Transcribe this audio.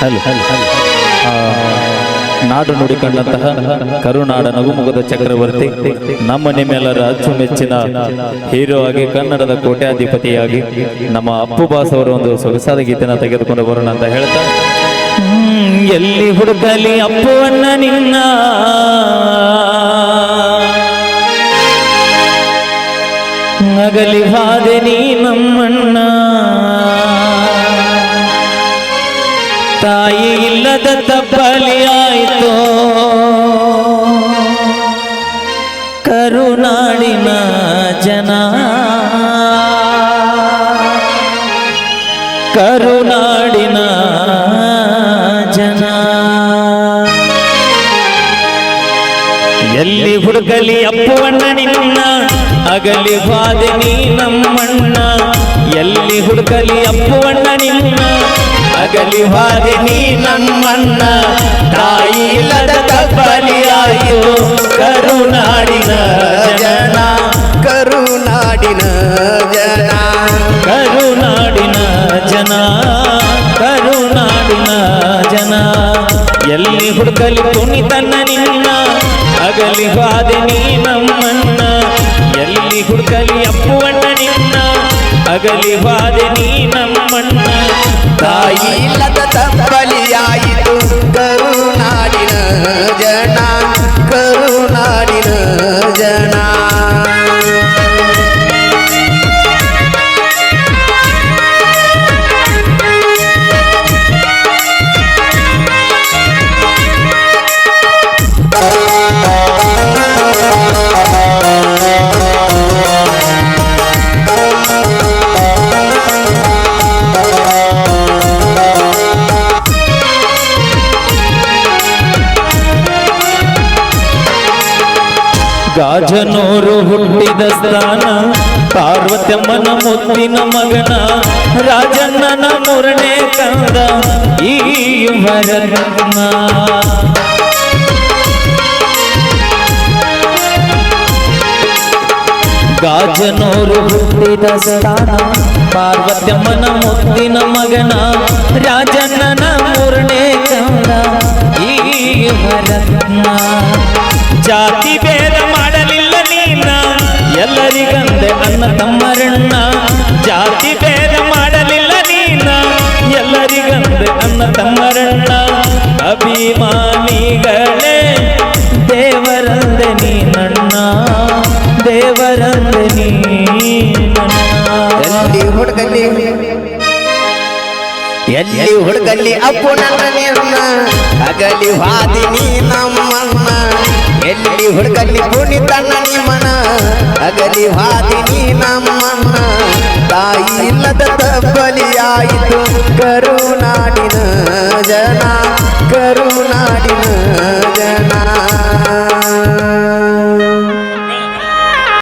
Hello ನಾಡು ನುಡಿಕೊಂಡಂತಹ ಕರುನಾಡ ನಗುಮುಗದ ಚಕ್ರವರ್ತಿ, ನಮ್ಮ ನಿಮ್ಮೆಲ್ಲರ ಅಚ್ಚುಮೆಚ್ಚಿನ ಹೀರೋ ಆಗಿ ಕನ್ನಡದ ಕೋಟ್ಯಾಧಿಪತಿಯಾಗಿ ನಮ್ಮ ಅಪ್ಪು ಬಾಸ್ ಅವರ ಒಂದು ಸೊಗಸಾದ ಗೀತೆಯನ್ನು ತೆಗೆದುಕೊಂಡು ಬರೋಣ ಅಂತ ಹೇಳ್ತಾ. ಎಲ್ಲಿ ಹುಡುಕಲಿ ಅಪ್ಪುವನ್ನ ನಿನ್ನ? ನಗಲಿ ಹಾದೆ ನೀ ನಮ್ಮಣ್ಣ. ತಾಯಿ ಇಲ್ಲದ ತಪ್ಪಲಿಯಾಯಿತು ಕರುನಾಡಿನ ಜನ. ಕರುನಾಡಿನ ಜನ. ಎಲ್ಲಿ ಹುಡುಗಲಿ ಅಪ್ಪುವಣ್ಣ ನಿನ್ನ, ಅಗಲಿ ಬಾದೆ ನೀ ನಮ್ಮಣ್ಣ. ಎಲ್ಲಿ ಹುಡುಗಲಿ ಅಪ್ಪುವಣ್ಣ ನಿನ್ನ ಅಗಲಿ ಬಾದೆ ನೀ ನಮ್ಮನ್ನ, ತಾಯಿ ಇಲ್ಲದ ಕಬ್ಬಲಿಯಾಯೋ ಕರುನಾಡಿನ ಜನ ಕರುನಾಡಿನ ಜನ. ಕರುನಾಡಿನ ಜನ ಕರುನಾಡಿನ ಜನ. ಎಲ್ಲಿ ಹುಡುಕಲಿ ಕುಣಿತನ ನಿನ್ನ ಅಗಲಿ ಬಾದೆ ನೀ ನಮ್ಮನ್ನ. ಎಲ್ಲಿ ಹುಡುಕಲಿ ಅಪ್ಪುವಣ್ಣ ನಿನ್ನ ಅಗಲಿ ಬಾದೆ ನೀ ನಮ್ಮಣ್ಣ ತಾಯಿ ತಾಯಿ ಗಾಜನೂರು ಹುಟ್ಟಿದ ಸ್ಥಾನ ಪಾರ್ವತಮ್ಮನ ಮುತ್ತಿನ ಮಗನ, ರಾಜಣ್ಣನ ಮೂರನೇ ಕಂದ, ಈ ಯುವರತ್ನ ಗಾಜನೂರು ಹುಟ್ಟಿದ ಸ್ಥಾನ ಪಾರ್ವತಮ್ಮನ ಮುತ್ತಿನ ಮಗನ, ರಾಜಣ್ಣನ ಮೂರನೇ ಕಂದ, ಈ ಯುವರತ್ನ ಜಾತಿ ಭೇದ ಮಾಡಲಿಲ್ಲ ನೀನ. ಎಲ್ಲರಿಗಂದೆ ಅನ್ನ ತಮ್ಮರಣ್ಣ. ಜಾತಿ ಭೇದ ಮಾಡಲಿಲ್ಲ ನೀನ. ಎಲ್ಲರಿಗಂದೆ ಅನ್ನ ತಮ್ಮರಣ್ಣ. ಅಭಿಮಾನಿಗಳೇ, ದೇವರಂದೆ ನೀನಣ್ಣ. ದೇವರಂದೆ ನೀನಣ್ಣ. ಎಲ್ಲಿ ಹುಡುಗಲ್ಲಿ? ಅಪ್ಪು ನನ್ನ ನಿನ್ನ ಅಗಲಿ ಹಾದಿ ನೀ ಹುಡುಗಲ್ಲಿ ನೀ ನಿಮ್ಮನ ಅಗಲಿ ಹಾದಿನಿ ನಮ್ಮಣ್ಣ ತಾಯಿ ಇಲ್ಲದ ತಬ್ಬಲಿಯಾಯಿತು ಕರುನಾಡಿನ ಜನ.